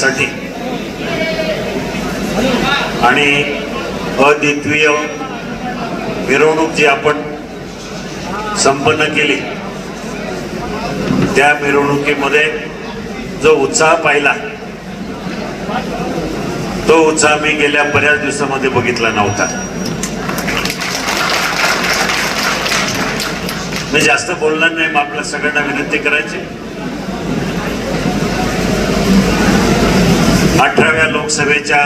करण्यासाठी. आणि अद्वितीय मिरवणूक जी आपण संपन्न केली त्या मिरवणुकीमध्ये जो उत्साह पाहिला तो उत्साह मी गेल्या बऱ्याच दिवसामध्ये बघितला नव्हता. मी जास्त बोलणार नाही मग आपल्या सगळ्यांना विनंती करायची. अठराव्या लोकसभेच्या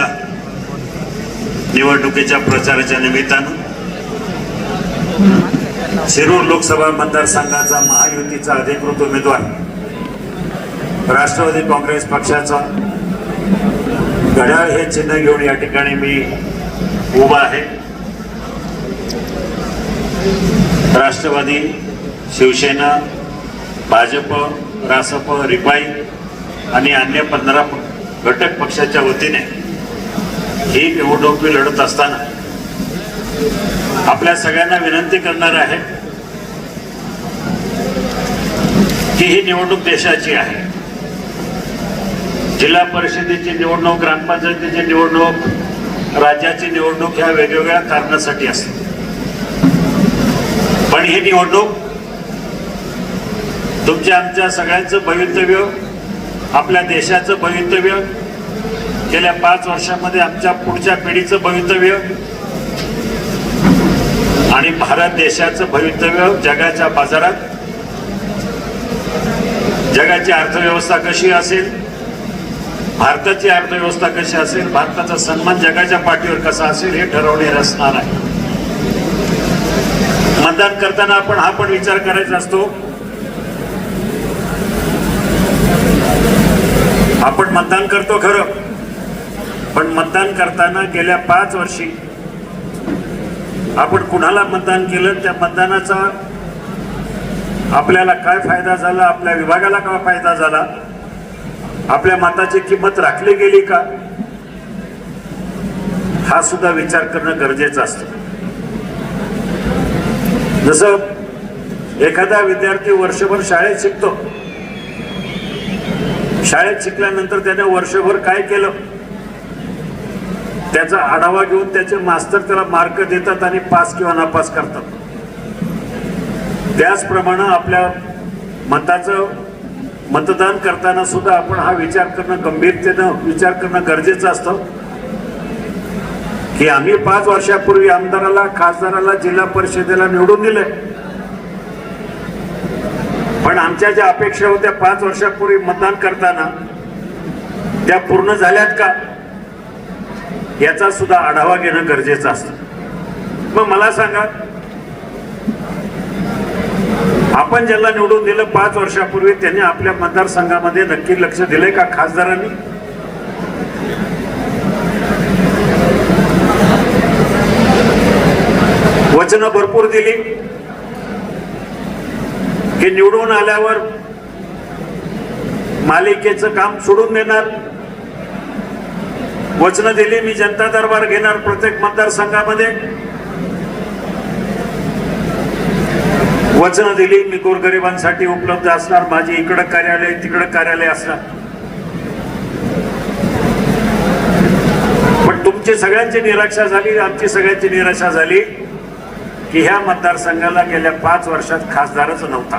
निवडणुकीच्या प्रचाराच्या निमित्तानं शिरूर लोकसभा मतदारसंघाचा महायुतीचा अधिकृत उमेदवार राष्ट्रवादी काँग्रेस पक्षाचा घड्याळ हे चिन्ह घेऊन या ठिकाणी मी उभा आहे. राष्ट्रवादी शिवसेना भाजप रासप रिपाई आणि अन्य पंधरा घटक पक्षाच्या वतीने ही निवडणूक मी लढत असताना आपल्या सगळ्यांना विनंती करणार आहे की ही निवडणूक देशाची आहे. जिल्हा परिषदेची निवडणूक ग्रामपंचायतीची निवडणूक राज्याची निवडणूक ह्या वेगवेगळ्या कारणासाठी असते. पण ही निवडणूक तुमच्या आमच्या सगळ्यांचं भवितव्य आपल्या देशाचं भवितव्य. गेल्या पाच वर्षामध्ये आमच्या पुढच्या पिढीचं भवितव्य. आणि भारत देशाचं भवितव्य जगाच्या बाजारात. जगाची अर्थव्यवस्था कशी असेल? भारताची अर्थव्यवस्था कशी असेल? भारताचा सन्मान जगाच्या पाठीवर कसा असेल? हे ठरवणे असणार आहे. मतदान करताना आपण हा पण विचार करायचा असतो. आपण मतदान करतो खरं. पण मतदान करताना गेल्या पाच वर्षी आपण कुणाला मतदान केलं त्या मतदानाचा आपल्याला काय फायदा झाला आपल्या विभागाला काय फायदा झाला आपल्या मताची किंमत राखली गेली का हा सुद्धा विचार करणं गरजेचं असतं. जसं एखादा विद्यार्थी वर्षभर शाळेत शिकतो शाळेत शिकल्यानंतर त्याने वर्षभर काय केलं? त्याचा आढावा घेऊन त्याचे मास्तर त्याला मार्क देतात आणि पास किंवा नापास करतात. त्याचप्रमाणे आपल्या मताचं मतदान करताना सुद्धा आपण हा विचार करणं गंभीरतेनं विचार करणं गरजेचं असतं. की आम्ही पाच वर्षापूर्वी आमदाराला खासदाराला जिल्हा परिषदेला निवडून दिले आमच्या ज्या अपेक्षा होत्या पाच वर्षापूर्वी मतदान करताना त्या पूर्ण झाल्यात का? याचा सुद्धा आढावा घेणं गरजेचं असतं. मग मला सांगा आपण ज्याला निवडून दिलं पाच वर्षापूर्वी त्यांनी आपल्या मतदारसंघामध्ये नक्की लक्ष दिलंय का खासदारांनी? वचनं भरपूर दिली. हे निवडून आल्यावर मालिकेचं काम सोडून देणार. वचनं दिली मी जनता दरबार घेणार प्रत्येक मतदारसंघामध्ये. वचनं दिली मी गोरगरिबांसाठी उपलब्ध असणार. माझे इकडं कार्यालय तिकडं कार्यालय असणार. पण तुमची सगळ्यांची निराशा झाली आमची सगळ्यांची निराशा झाली. की ह्या मतदारसंघाला गेल्या पाच वर्षात खासदारच नव्हता.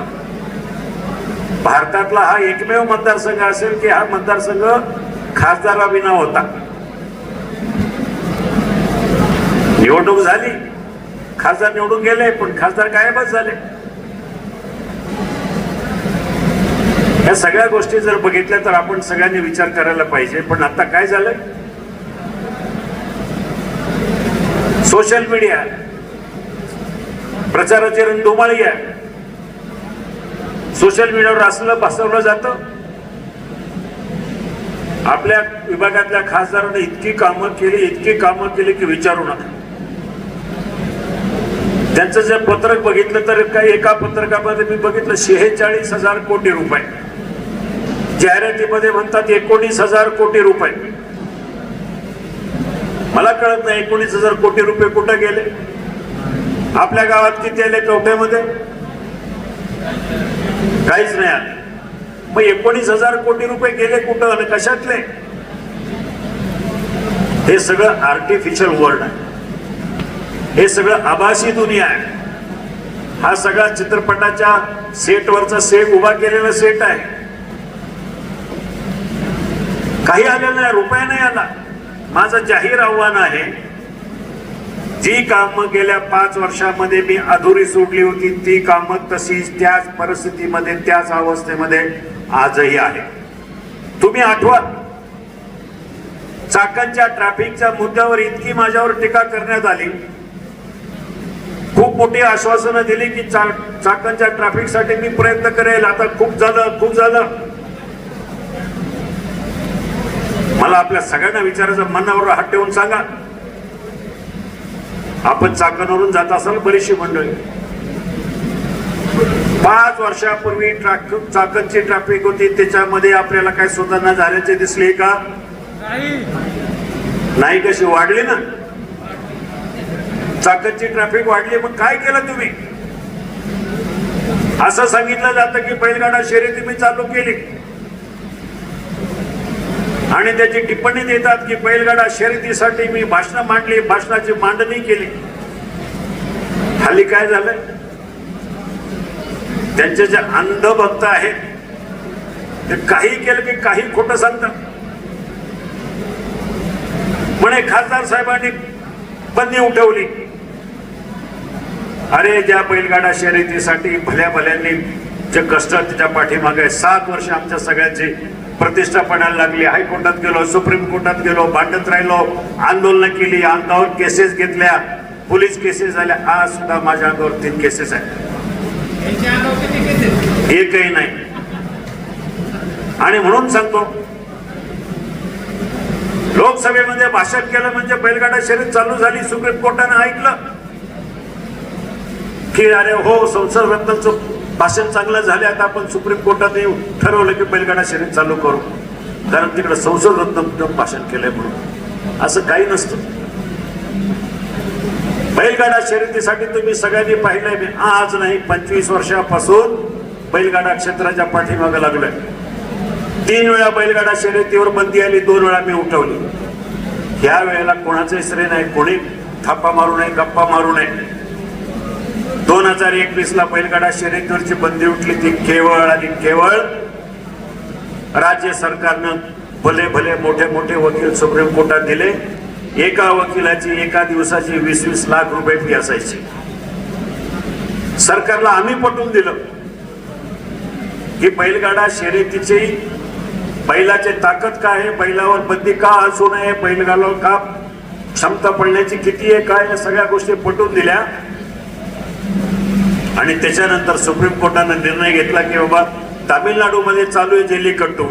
भारतातला हा एकमेव मतदारसंघ असेल की हा मतदारसंघ खासदाराविना होता. निवडणूक झाली. खासदार निवडून गेले पण खासदार गायबच झाले. या सगळ्या गोष्टी जर बघितल्या तर आपण सगळ्यांनी विचार करायला पाहिजे. पण आता काय झालंय सोशल मीडिया प्रचाराची रणधुमाळी आहे. सोशल मीडियावर असलं बसवलं जातं. आपल्या विभागातल्या खासदारांनी इतकी कामं केली इतकी कामं केली की विचारू नका. त्यांचं जे पत्रक बघितलं तर काही एका पत्रकामध्ये मी बघितलं शेहेचाळीस हजार कोटी रुपये. जाहिरातीमध्ये म्हणतात एकोणीस हजार कोटी रुपये. मला कळत नाही एकोणीस हजार कोटी रुपये कुठं गेले. आपल्या गावात किती आले कवठ्यामध्ये काहीच नाही आले. मग एकोणीस हजार कोटी रुपये गेले कुठं आणि कशातले? हे सगळं आर्टिफिशियल वर्ल्ड आहे. हे सगळं आभासी दुनिया आहे. हा सगळा चित्रपटाच्या सेटवरचा सेट उभा केलेला सेट आहे. काही आलेला नाही रुपया नाही आला. माझं जाहीर आव्हान आहे जी कामं गेल्या पाच वर्षामध्ये मी अधुरी सोडली होती ती कामं तशीच त्याच परिस्थितीमध्ये त्याच अवस्थेमध्ये आजही आहे. तुम्ही आठवा. चाकणच्या ट्रॅफिकच्या मुद्द्यावर इतकी माझ्यावर टीका करण्यात आली. खूप मोठी आश्वासनं दिली की चा चाकणच्या ट्रॅफिकसाठी मी प्रयत्न करेल. आता खूप झालं खूप झालं. मला आपल्या सगळ्यांना विचारायचं मनावर हात ठेवून सांगा. आपण चाकणवरून जात असाल बरीचशी मंडळी. पाच वर्षापूर्वी ट्रॅक चाकणची ट्रॅफिक होती त्याच्यामध्ये आपल्याला काय सुधारणा झाल्याचे दिसले का? नाही. कशी वाढली ना? चाकणची ट्रॅफिक वाढली मग काय केलं तुम्ही? असं सांगितलं जातं की बैलगाडा शर्यती मी चालू केली. आणि त्याची टिप्पणी देतात की बैलगाडा शर्यतीसाठी मी भाषणं मांडली भाषणाची मांडणी केली. हल्ली काय झालं त्यांचे जे अंधभक्त आहेत ते काही केलं की काही खोटं सांगतात. म्हणे खासदार साहेबांनी बंदी उठवली. अरे ज्या बैलगाडा शर्यतीसाठी भल्या भल्यांनी जे कष्ट त्याच्या पाठीमागे सात वर्ष आमच्या सगळ्यांची प्रतिष्ठा पडायला लागली हायकोर्टात गेलो सुप्रीम कोर्टात गेलो भांडत राहिलो आंदोलन केली अंगावर केसेस घेतल्या पोलीस केसेस झाल्या आज सुद्धा माझ्या अंगावर तीन केसेस आहेत. एकही नाही. आणि म्हणून सांगतो लोकसभेमध्ये भाषण केलं म्हणजे बैलगाडा शर्यत चालू झाली सुप्रीम कोर्टाने ऐकलं की अरे हो संसद रत्नाचं भाषण चांगलं झाले आता आपण सुप्रीम कोर्टाने ठरवलं की बैलगाडा शर्यत चालू करू. कारण तिकडे संसद रत्न भाषण केलंय म्हणून. असं काही नसतं. बैलगाडा शर्यतीसाठी तुम्ही सगळ्यांनी पाहिलंय मी. आज नाही पंचवीस वर्षापासून बैलगाडा क्षेत्राच्या पाठीमागे लागलोय. तीन वेळा बैलगाडा शर्यतीवर बंदी आली दोन वेळा मी उठवली. ह्या वेळेला कोणाचे श्रेय नाही कोणी थापा मारू नये गप्पा मारू नये. दोन हजार एकवीस ला बैलगाडा शर्यतीवरची बंदी उठली ती केवळ आणि केवळ राज्य सरकारनं भले भले मोठे मोठे वकील सुप्रीम कोर्टात दिले. एका वकिलाची एका दिवसाची वीस वीस लाख रुपये फी असायची. सरकारला आम्ही पटवून दिलं की बैलगाडा शर्यतीची बैलाचे ताकद काय आहे बैलावर बंदी का असू नये बैलगाला का क्षमता पडण्याची किती आहे काय या सगळ्या गोष्टी पटवून दिल्या. आणि त्याच्यानंतर सुप्रीम कोर्टानं निर्णय घेतला की बाबा तामिळनाडूमध्ये चालू आहे जेलीकट्टू.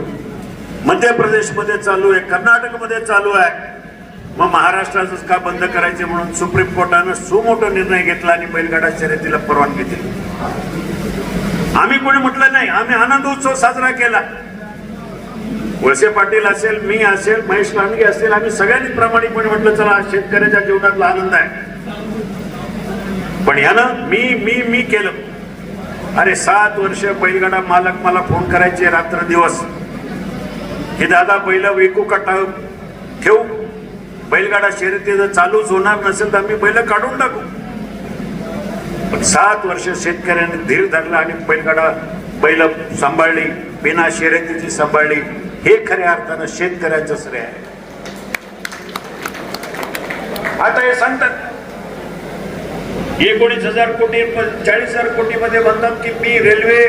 मध्य प्रदेशमध्ये चालू आहे कर्नाटकमध्ये चालू आहे. मग महाराष्ट्राचंच का बंद करायचे म्हणून सुप्रीम कोर्टानं सुमोठा निर्णय घेतला आणि बैलगाडा शर्यतीला परवानगी दिली. आम्ही कोणी म्हटलं नाही आम्ही आनंद उत्सव साजरा केला. वळसे पाटील असेल मी असेल महेश लांडगे असेल आम्ही सगळ्यांनी प्रामाणिकपणे म्हटलं चला शेतकऱ्याच्या जीवनातला आनंद आहे. पण यानं मी मी मी केलं. अरे सात वर्ष बैलगाडा मालक मला फोन करायचे रात्र दिवस. हे दादा बैल विकू का ठेवू? बैलगाडा शर्यती जर चालूच होणार नसेल तर आम्ही बैल काढून टाकू. पण सात वर्ष शेतकऱ्याने धीर धरला आणि बैलगाडा बैल सांभाळली बिना शर्यतीची सांभाळली हे खऱ्या अर्थानं शेतकऱ्यांचं श्रेय आहे. आता हे सांगतात. एकोणीस हजार कोटी चाळीस हजार कोटी मध्ये म्हणतात की मी रेल्वे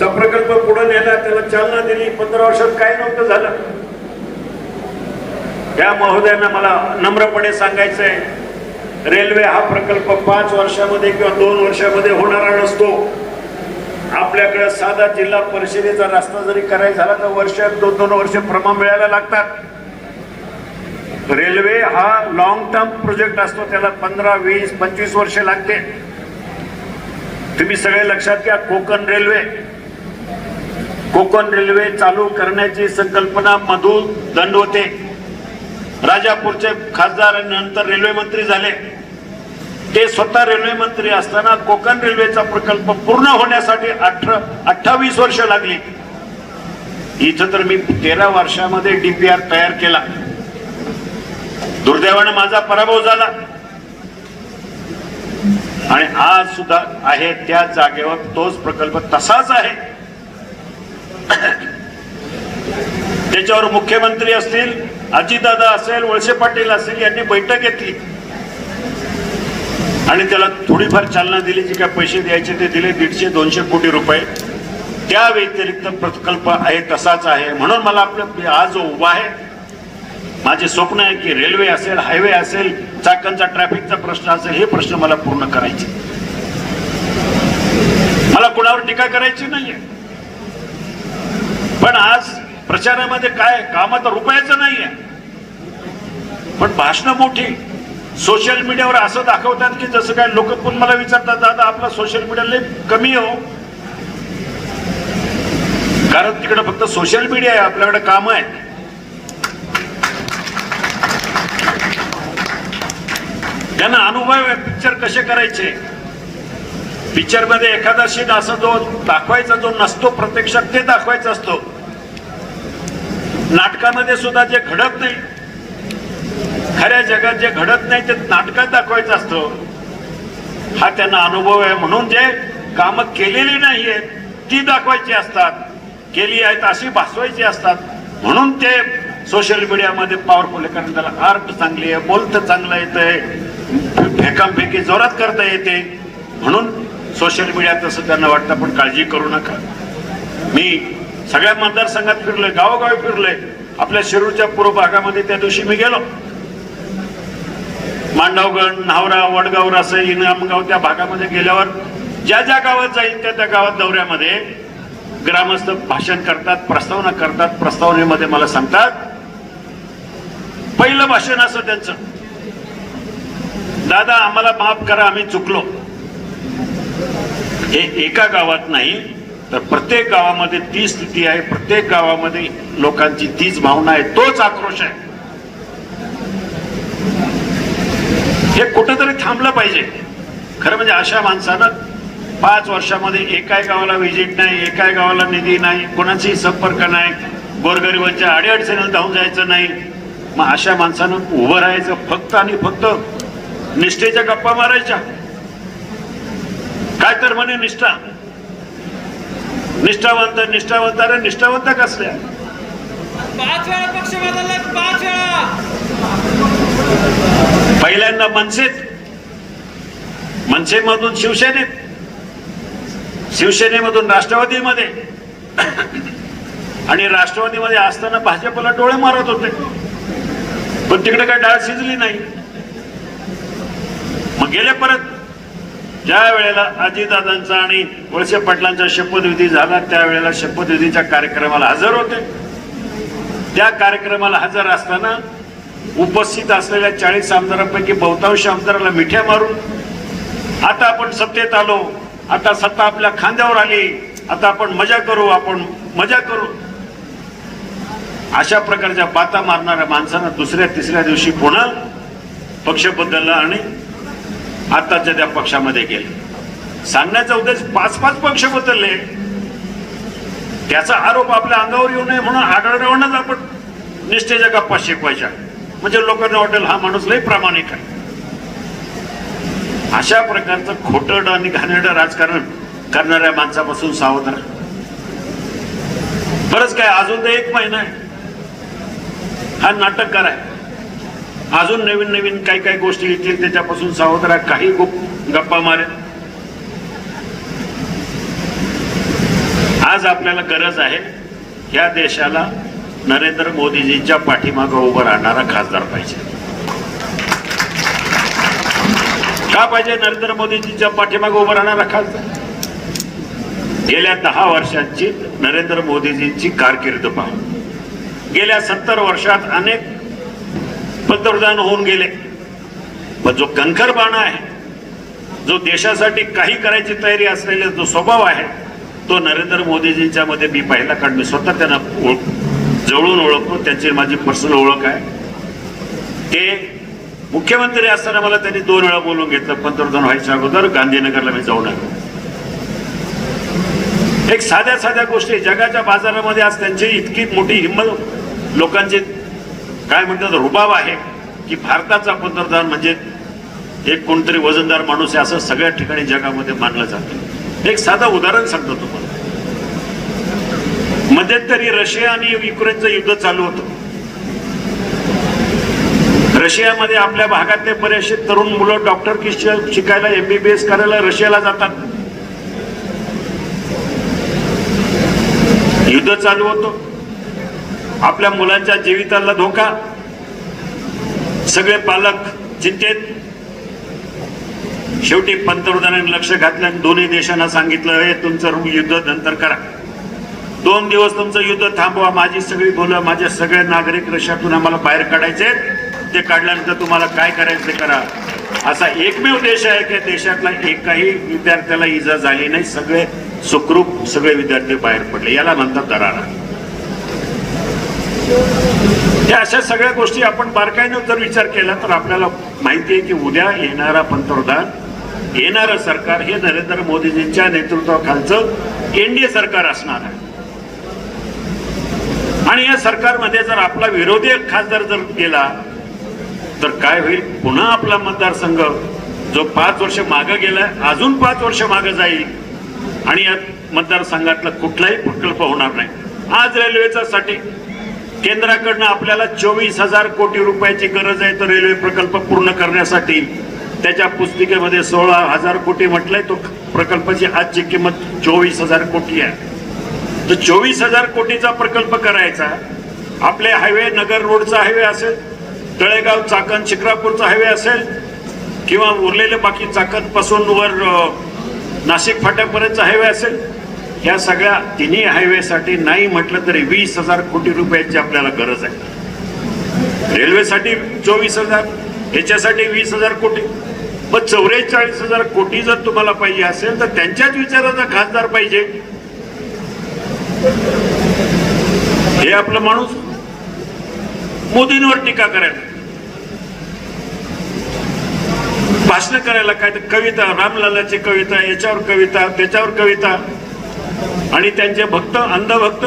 चा प्रकल्प पुढे नेला त्याला चालना दिली. पंधरा वर्षात काय नव्हतं झालं. त्या महोदयांना मला नम्रपणे सांगायचंय रेल्वे हा प्रकल्प पाच वर्षामध्ये किंवा दोन वर्षामध्ये होणारा नसतो. आपल्याकडे साधा जिल्हा परिषदेचा रस्ता जरी करायचा झाला तर वर्ष दोन दोन वर्ष प्रमाण मिळायला लागतात. रेल्वे हा लॉंग टर्म प्रोजेक्ट असतो त्याला पंधरा वीस पंचवीस वर्ष लागते. तुम्ही सगळे लक्षात घ्या कोकण रेल्वे. कोकण रेल्वे चालू करण्याची संकल्पना मधू दंड होते. राजापूरचे खासदार आणि नंतर रेल्वे मंत्री झाले. ते स्वतः रेल्वे मंत्री असताना कोकण रेल्वेचा प्रकल्प पूर्ण होण्यासाठी अठरा अठ्ठावीस वर्ष लागली. इथं तर मी तेरा वर्षामध्ये डीपीआर तयार केला. दुर्दैवानं माझा पराभव झाला. आणि आज सुद्धा आहे त्या जागेवर तोच प्रकल्प तसाच आहे. त्याच्यावर मुख्यमंत्री असतील अजितदादा असेल वळसे पाटील असेल यांनी बैठक घेतली. आणि त्याला थोडीफार चालना दिली जे काय पैसे द्यायचे ते दिले दीडशे दोनशे कोटी रुपये. त्या व्यतिरिक्त प्रकल्प आहे तसाच आहे. म्हणून मला आपलं आज जो उभा आहे. माझे स्वप्न आहे की रेल्वे असेल हायवे असेल चाकांचा ट्रॅफिकचा प्रश्न असेल हे प्रश्न मला पूर्ण करायचे. मला कुणावर टीका करायची नाहीये. पण आज प्रचारामध्ये काय कामात रुपयाचं नाहीये. पण भाषण मोठी. सोशल मीडियावर असं दाखवतात की जसं काय लोक पण मला विचारतात दादा आपला सोशल मीडिया लय कमी हो. कारण तिकडे फक्त सोशल मीडिया आहे आपल्याकडे काम आहे त्यांना अनुभव आहे पिक्चर कसे करायचे? पिक्चरमध्ये एखादा सीन असा जो दाखवायचा जो नसतो प्रत्यक्षात ते दाखवायचा असतो. नाटकामध्ये सुद्धा जे घडत नाही खऱ्या जगात जे घडत नाही ते नाटकात दाखवायचं असतं. हा त्यांना अनुभव आहे. म्हणून जे कामं केलेली नाहीयेत ती दाखवायची असतात. केली आहेत अशी भासवायची असतात. म्हणून ते सोशल मीडियामध्ये पॉवरफुल आहे कारण त्याला आर्ट चांगली आहे बोलतं चांगलं येतंय फेकांफेकी जोरात करता येते. म्हणून सोशल मीडिया तसं त्यांना वाटतं पण काळजी करू नका. मी सगळ्या मतदारसंघात फिरलोय गावोगावी फिरलोय. आपल्या शिरूरच्या पूर्व भागामध्ये त्या दिवशी मी गेलो. मांडवगण न्हावरा वडगाव रासई इनामगाव त्या भागामध्ये गेल्यावर ज्या ज्या गावात जाईल त्या त्या गावात दौऱ्यामध्ये ग्रामस्थ भाषण करतात प्रस्तावना करतात प्रस्तावनेमध्ये मला सांगतात पहिलं भाषण असं त्यांचं. दादा आम्हाला माफ करा आम्ही चुकलो. हे एका गावात नाही तर प्रत्येक गावामध्ये ती स्थिती आहे प्रत्येक गावामध्ये लोकांची तीच भावना आहे तोच आक्रोश आहे. हे कुठंतरी थांबलं पाहिजे. खरं म्हणजे अशा माणसानं पाच वर्षामध्ये एकाही गावाला व्हिजिट नाही एकाही गावाला निधी नाही कोणाचाही संपर्क नाही गोरगरिबांच्या अडीअडचणीला धावून जायचं नाही. मग अशा माणसानं उभं राहायचं फक्त आणि फक्त निष्ठेच्या गप्पा मारायच्या. काय तर म्हणे निष्ठा. निष्ठावंत निष्ठावंत अरे निष्ठावंत कसल्या? पाच वेळा पक्ष बदलला पाच वेळा. पहिल्यांदा मनसेत. मनसेमधून शिवसेनेत. शिवसेनेमधून राष्ट्रवादीमध्ये. आणि राष्ट्रवादीमध्ये असताना भाजपला डोळे मारत होते. पण तिकडे काय डाळ शिजली नाही. मग गेले परत ज्या वेळेला अजितदादांचा आणि वळसे पाटलांचा शपथविधी झाला त्यावेळेला शपथविधीच्या कार्यक्रमाला हजर होते. त्या कार्यक्रमाला हजर असताना उपस्थित असलेल्या चाळीस आमदारांपैकी बहुतांश आमदाराला मिठ्या मारून आता आपण सत्तेत आलो आता सत्ता आपल्या खांद्यावर आली आता आपण मजा करू आपण मजा करू. अशा प्रकारच्या बाता मारणाऱ्या माणसानं दुसऱ्या तिसऱ्या दिवशी पुन्हा पक्ष बदलला आणि आताच्या त्या पक्षामध्ये गेले. सांगण्याचा उद्देश पाच पाच पक्ष बदलले. त्याचा आरोप आपल्या अंगावर येऊ नये म्हणून आढळरावांनाच आपण निष्ठेच्या गप्पा शिकवायच्या. म्हणजे लोकांना वाटेल हा माणूस लय प्रामाणिक आहे. अशा प्रकारचं खोटड आणि घाणेरडं राजकारण करणाऱ्या माणसापासून सावध राहा. बरंच काय अजून तर एक महिना आहे. हा नाटककार आहे. अजून नवीन नवीन काही काही गोष्टी येतील त्याच्यापासून सावधरा काही खूप गप्पा मारेल आज आपल्याला गरज आहे या देशाला नरेंद्र मोदीजींच्या पाठीमागं उभं राहणारा खासदार पाहिजे. का पाहिजे नरेंद्र मोदीजींच्या पाठीमागं उभं राहणारा खासदार? गेल्या दहा वर्षांची नरेंद्र मोदीजींची कारकीर्द पाहू गेल्या सत्तर वर्षात अनेक पंतप्रधान होऊन गेले. पण जो कणखर आहे जो देशासाठी काही करायची तयारी असलेला जो स्वभाव आहे तो नरेंद्र मोदीजींच्या मध्ये मी पाहिला कारण मी स्वतः त्यांना ओळख जवळून ओळखतो त्यांची माझी पर्सनल ओळख आहे. ते मुख्यमंत्री असताना मला त्यांनी दोन वेळा बोलून घेतलं पंतप्रधान व्हायच्या अगोदर गांधीनगरला मी जाऊन आलो. एक साध्या साध्या गोष्टी जगाच्या बाजारामध्ये आज त्यांची इतकी मोठी हिंमत लोकांचे काय म्हणतात रुबाब आहे की भारताचा पंतप्रधान म्हणजे एक कोणतरी वजनदार माणूस आहे असं सगळ्या ठिकाणी जगामध्ये मानलं जातं. एक साधं उदाहरण सांगतो तुम्हाला. मध्यंतरी रशिया आणि युक्रेनचं युद्ध चालू होतं. रशियामध्ये आपल्या भागातले बरेचसे तरुण मुलं डॉक्टर की शिकायला एमबीबीएस करायला रशियाला जातात. युद्ध चालू होतं. आपल्या मुलांच्या जीविताला धोका. सगळे पालक चिंतेत. शेवटी पंतप्रधानांनी लक्ष घातलं आणि दोन्ही देशांना सांगितलं हे तुमचं युद्ध नंतर करा. दोन दिवस तुमचं युद्ध थांबवा. माझी सगळी बोलं माझ्या सगळे नागरिक रशियातून आम्हाला बाहेर काढायचे ते काढल्यानंतर तुम्हाला काय करायचं ते करा. असा एकमेव देश आहे की देशातला एकाही विद्यार्थ्याला इजा झाली नाही. सगळे सुखरूप सगळे विद्यार्थी बाहेर पडले. याला म्हणतात दरारा. या अशा सगळ्या गोष्टी आपण बारकाईनं जर विचार केला तर आपल्याला माहिती आहे की उद्या येणारा पंतप्रधान येणारं सरकार हे नरेंद्र मोदीजींच्या नेतृत्वाखालचं एनडीए सरकार असणार आहे. आणि या सरकारमध्ये जर आपला विरोधी खासदार जर गेला तर काय होईल? पुन्हा आपला मतदारसंघ जो पाच वर्ष मागे गेलाय अजून पाच वर्ष मागे जाईल. आणि या मतदारसंघातला कुठलाही प्रकल्प होणार नाही. आज रेल्वेचा साठी केंद्राकडनं आपल्याला चोवीस हजार कोटी रुपयाची गरज आहे तर रेल्वे प्रकल्प पूर्ण करण्यासाठी. त्याच्या पुस्तिकेमध्ये सोळा हजार कोटी म्हटलंय तो प्रकल्पाची आजची किंमत चोवीस हजार कोटी आहे. तर चोवीस हजार कोटीचा प्रकल्प करायचा आपले हायवे नगर रोडचा हायवे असेल तळेगाव चाकण शिक्रापूरचा हायवे असेल किंवा उरलेले बाकी चाकणपासून वर नाशिक फाट्यापर्यंतचा हायवे असेल या सगळ्या तिन्ही हायवेसाठी नाही म्हटलं तरी वीस हजार कोटी रुपयाची आपल्याला गरज आहे. रेल्वेसाठी चोवीस हजार ह्याच्यासाठी वीस हजार कोटी. मग चौवेचाळीस हजार कोटी जर तुम्हाला पाहिजे असेल तर त्यांच्याच विचाराचा खासदार पाहिजे. हे आपलं माणूस मोदींवर टीका करायला. भाषण करायला काय तर कविता रामलालाची कविता याच्यावर कविता त्याच्यावर कविता. आणि त्यांचे भक्त अंधभक्त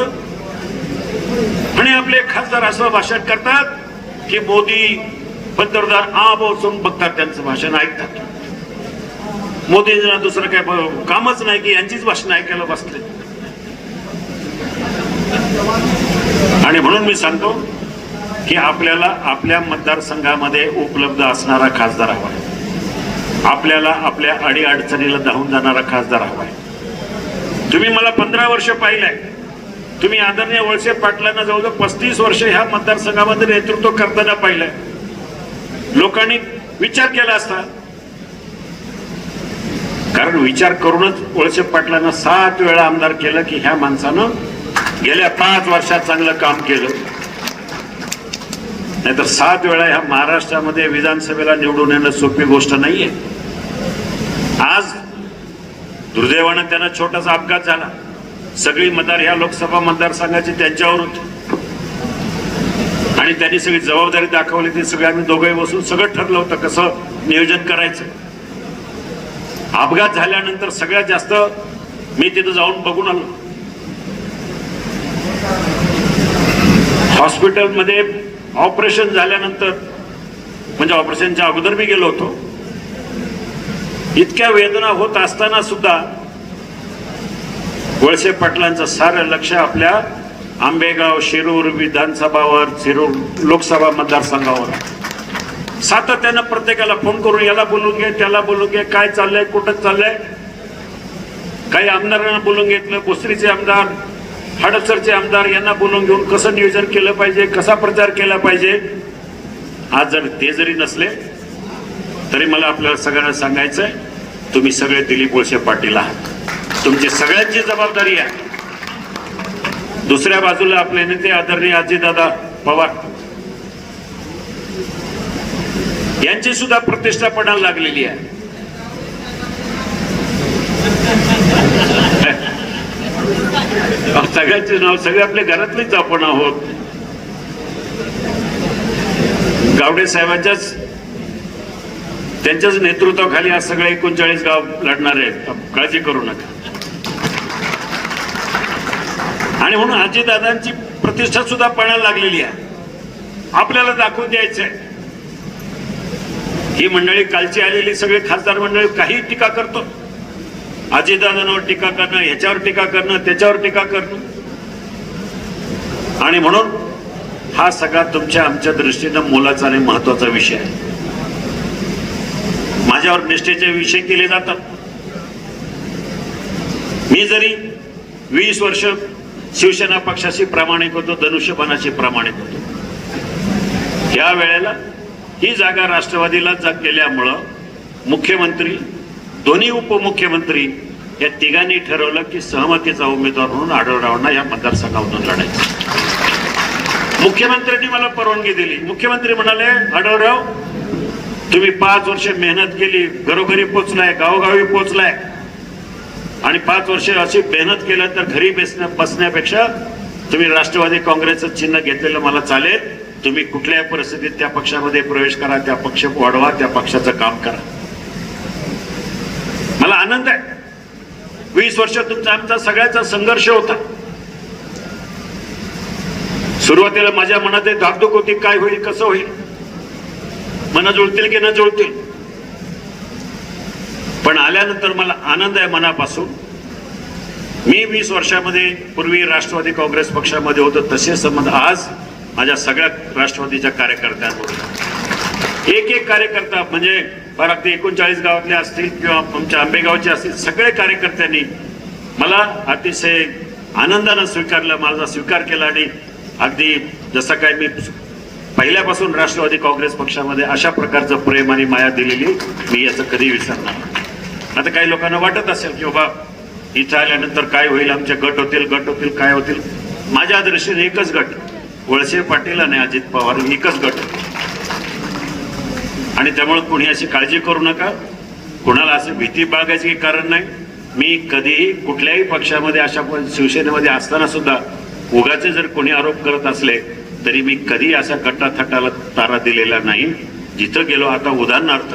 आणि आपले खासदार असं भाषण करतात की मोदी पंतप्रधान आ बसून बघतात त्यांचं भाषण ऐकतात. मोदींना दुसरं काय कामच नाही की यांचीच भाषण ऐकायला बसले. आणि म्हणून मी सांगतो की आपल्याला आपल्या मतदारसंघामध्ये उपलब्ध असणारा खासदार हवा आहे. आपल्याला आपल्या अडीअडचणीला धावून जाणारा खासदार हवा आहे. तुम्ही मला पंधरा वर्ष पाहिलंय. तुम्ही आदरणीय वळसे पाटलांना जवळजवळ पस्तीस वर्ष ह्या मतदारसंघामध्ये नेतृत्व करताना पाहिलंय. लोकांनी विचार केला असता. कारण विचार करूनच वळसे पाटलांना सात वेळा आमदार केलं की ह्या माणसानं गेल्या पाच वर्षात चांगलं काम केलं. नाहीतर सात वेळा ह्या महाराष्ट्रामध्ये विधानसभेला निवडून येणं सोपी गोष्ट नाहीये. आज दुर्दैवानं त्यांना छोटासा अपघात झाला. सगळी मतदार ह्या लोकसभा मतदारसंघाची त्यांच्यावर होती. आणि त्यांनी सगळी जबाबदारी दाखवली ती सगळी आम्ही दोघंही बसून सगळं ठरलं होतं कसं नियोजन करायचं. अपघात झाल्यानंतर सगळ्यात जास्त मी तिथं जाऊन बघून आलो. हॉस्पिटलमध्ये ऑपरेशन झाल्यानंतर म्हणजे ऑपरेशनच्या अगोदर मी गेलो होतो. इतक्या वेदना होत असताना सुद्धा वळसे पाटलांचं सारं लक्ष आपल्या आंबेगाव शिरूर विधानसभावर शिरूर लोकसभा मतदारसंघावर. सातत्यानं प्रत्येकाला फोन करून याला बोलून घे त्याला बोलून घे काय चाललंय कुठं चाललंय? काही आमदारांना बोलून घेतलं भोसरीचे आमदार हडपसरचे आमदार यांना बोलून घेऊन कसं नियोजन केलं पाहिजे कसा प्रचार केला पाहिजे? आज जर ते जरी नसले तरी मला आपल्याला सगळ्यांना सांगायचंय तुम्ही सगळे दिलीप वळसे पाटील आहात. तुमची सगळ्यांची जबाबदारी आहे. दुसऱ्या बाजूला आपले नेते आदरणीय आजीदादा पवार. यांची सुद्धा प्रतिष्ठा पडायला लागलेली आहे. सगळ्यांचे नाव सगळे आपल्या घरातलेच आपण आहोत. गावडे साहेबांच्याच त्यांच्याच नेतृत्वाखाली आज सगळे एकोणचाळीस गाव लढणार आहेत. काळजी करू नका. आणि म्हणून आजीदादांची प्रतिष्ठा सुद्धा पाण्याला लागलेली आहे. आपल्याला दाखवून द्यायचंय. ही मंडळी कालची आलेली सगळे खासदार मंडळी काही टीका करतो. आजीदादांवर टीका करणं ह्याच्यावर टीका करणं त्याच्यावर टीका करणं. आणि म्हणून हा सगळा तुमच्या आमच्या दृष्टीनं मोलाचा आणि महत्त्वाचा विषय आहे. माझ्यावर निष्ठेचे विषय केले जातात. मी जरी वीस वर्ष शिवसेना पक्षाशी प्रामाणिक होतो धनुष्यबाणाशी प्रामाणिक होतो. या वेळेला ही जागा राष्ट्रवादीला जा गेल्यामुळं मुख्यमंत्री दोन्ही उपमुख्यमंत्री या तिघांनी ठरवलं की सहमतीचा उमेदवार म्हणून आढळरावांना या मतदारसंघामधून लढायचं. मुख्यमंत्र्यांनी मला परवानगी दिली. मुख्यमंत्री म्हणाले आढळराव तुम्ही पाच वर्ष मेहनत केली घरोघरी पोचलाय गावोगावी पोचलाय. आणि पाच वर्ष अशी मेहनत केलं तर घरी बसण्या बसण्यापेक्षा तुम्ही राष्ट्रवादी काँग्रेसचं चिन्ह घेतलेलं मला चालेल. तुम्ही कुठल्याही परिस्थितीत त्या पक्षामध्ये प्रवेश करा त्या पक्ष वाढवा त्या पक्षाचं काम करा. मला आनंद आहे. वीस वर्ष तुमचा आमचा सगळ्याचा संघर्ष होता. सुरुवातीला माझ्या मनात धाकधूक होती काय होईल कसं होईल? मन जुळतील की न जुळतील? पण आल्यानंतर मला आनंद आहे मनापासून. मी वीस वर्षामध्ये पूर्वी राष्ट्रवादी काँग्रेस पक्षामध्ये होतो तसे संबंध आज माझ्या सगळ्या राष्ट्रवादीच्या कार्यकर्त्यांबरोबर एक एक कार्यकर्ता म्हणजे फार अगदी एकोणचाळीस गावातले असतील किंवा आमच्या आंबेगावचे असतील सगळे कार्यकर्त्यांनी मला अतिशय आनंदानं स्वीकारलं माझा स्वीकार केला आणि अगदी जसं काय मी पहिल्यापासून राष्ट्रवादी काँग्रेस पक्षामध्ये अशा प्रकारचं प्रेम आणि माया दिलेली मी याचं कधी विसरणार आता काही लोकांना वाटत असेल की बाबा इथं आल्यानंतर काय होईल आमचे गट होतील गट होतील काय होतील? माझ्या दृष्टीने एकच गट वळसे पाटील आणि अजित पवार एकच गट. आणि त्यामुळे कुणी अशी काळजी करू नका. कोणाला असं भीती बाळगायची कारण नाही. मी कधीही कुठल्याही पक्षामध्ये अशा शिवसेनेमध्ये असताना सुद्धा उगाचे जर कोणी आरोप करत असले तरी मी कधी असा गट्टाथटाला तारा दिलेला नाही. जिथं गेलो आता उदाहरणार्थ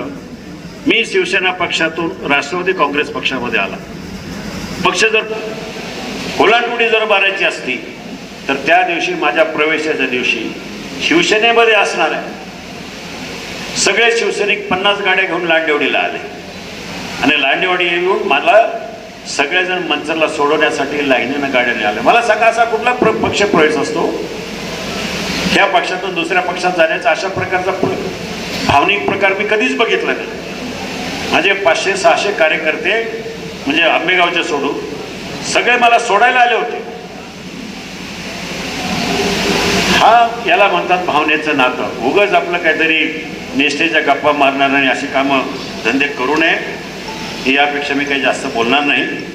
मी शिवसेना पक्षातून राष्ट्रवादी काँग्रेस पक्षामध्ये आला. पक्ष जर कोलांटुडी जर मारायची असती तर त्या दिवशी माझ्या प्रवेशाच्या दिवशी शिवसेनेमध्ये असणार आहे. सगळे शिवसैनिक पन्नास गाड्या घेऊन लांडेवाडीला आले. आणि लांडेवाडी येऊन मला सगळेजण मंचरला सोडवण्यासाठी लाईनीनं गाड्याने आले मला सांगा असा कुठला प्र पक्ष प्रवेश असतो ह्या पक्षातून दुसऱ्या पक्षात जाण्याचा अशा प्रकारचा भावनिक प्रकार मी कधीच बघितला नाही. माझे पाचशे सहाशे कार्यकर्ते म्हणजे आंबेगावचे सोडून सगळे मला सोडायला आले होते. हा याला म्हणतात भावनेचं नातं. उगच आपलं काहीतरी निष्ठेच्या गप्पा मारणार आणि अशी कामं धंदे करू नये यापेक्षा मी काही जास्त बोलणार नाही.